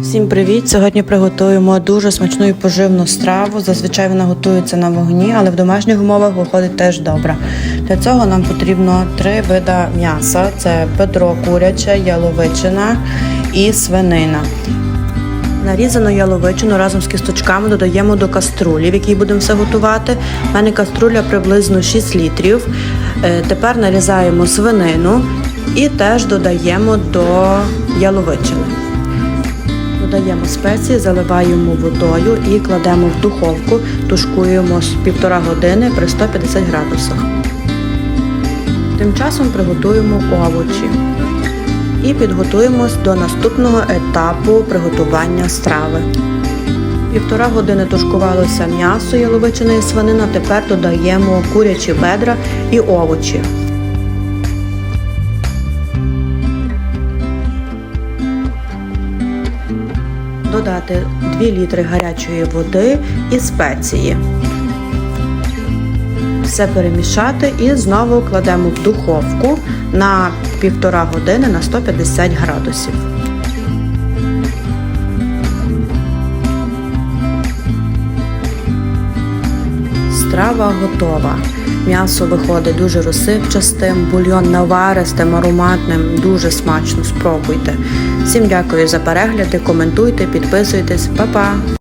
Всім привіт! Сьогодні приготуємо дуже смачну і поживну страву. Зазвичай вона готується на вогні, але в домашніх умовах виходить теж добре. Для цього нам потрібно три вида м'яса: це бедро куряче, яловичина і свинина. Нарізану яловичину разом з кісточками додаємо до каструлі, в якій будемо все готувати. У мене каструля приблизно 6 літрів. Е, Тепер нарізаємо свинину і теж додаємо до яловичини. Додаємо спеції, заливаємо водою і кладемо в духовку, тушкуємо з півтора години при 150 градусах. Тим часом приготуємо овочі і підготуємось до наступного етапу приготування страви. Півтора години тушкувалося м'ясо яловичина і свинина, тепер додаємо курячі бедра і овочі. Додати 2 літри гарячої води і спеції. Все перемішати і знову кладемо в духовку на півтора години на 150 градусів. Страва готова. М'ясо виходить дуже розсипчастим, бульйон наваристим, ароматним, дуже смачно. Спробуйте. Всім дякую за перегляди, коментуйте, підписуйтесь, Па-па!